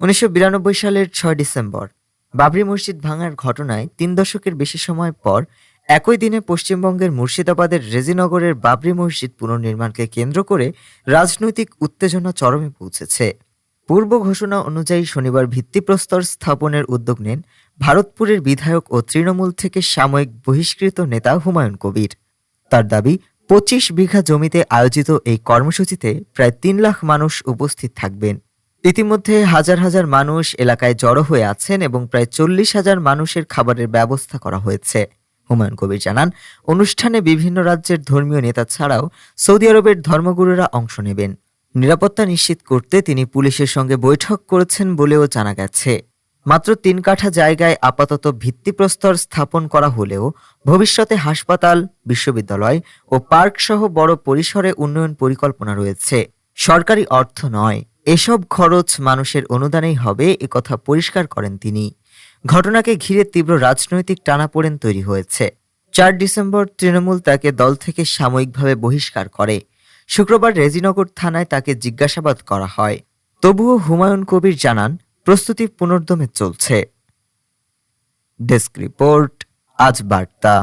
উনিশশো বিরানব্বই সালের ছয় ডিসেম্বর, বাবরি মসজিদ ভাঙার ঘটনায় তিন দশকের বেশি সময় পর একই দিনে পশ্চিমবঙ্গের মুর্শিদাবাদের রেজিনগরের বাবরি মসজিদ পুনর্নির্মাণকে কেন্দ্র করে রাজনৈতিক উত্তেজনা চরমে পৌঁছেছে। পূর্ব ঘোষণা অনুযায়ী শনিবার ভিত্তিপ্রস্তর স্থাপনের উদ্যোগ নেন ভারতপুরের বিধায়ক ও তৃণমূল থেকে সাময়িক বহিষ্কৃত নেতা হুমায়ুন কবির। তার দাবি, পঁচিশ বিঘা জমিতে আয়োজিত এই কর্মসূচিতে প্রায় তিন লাখ মানুষ উপস্থিত থাকবেন। ইতিমধ্যে হাজার হাজার মানুষ এলাকায় জড়ো হয়ে আছেন এবং প্রায় চল্লিশ হাজার মানুষের খাবারের ব্যবস্থা করা হয়েছে। হুমায়ুন কবির জানান, অনুষ্ঠানে বিভিন্ন রাজ্যের ধর্মীয় নেতা ছাড়াও সৌদি আরবের ধর্মগুরুরা অংশ নেবেন। নিরাপত্তা নিশ্চিত করতে তিনি পুলিশের সঙ্গে বৈঠক করেছেন বলেও জানা গেছে। মাত্র তিন কাঠা জায়গায় আপাতত ভিত্তিপ্রস্তর স্থাপন করা হলেও ভবিষ্যতে হাসপাতাল, বিশ্ববিদ্যালয় ও পার্ক সহ বড় পরিসরে উন্নয়ন পরিকল্পনা রয়েছে। সরকারি অর্থ নয়। এসব খরচ মানুষের অনুদানেই হবে একথা পরিষ্কার করেন তিনি। ঘটনাকে ঘিরে তীব্র রাজনৈতিক টানাপোড়েন তৈরি হয়েছে। চার ডিসেম্বর তৃণমূল তাকে দল থেকে সাময়িকভাবে বহিষ্কার করে। শুক্রবার রেজিনগর থানায় তাকে জিজ্ঞাসাবাদ করা হয়। তবুও হুমায়ুন কবির জানান, প্রস্তুতি পুনর্দমে চলছে। ডেস্ক রিপোর্ট, আজ বার্তা।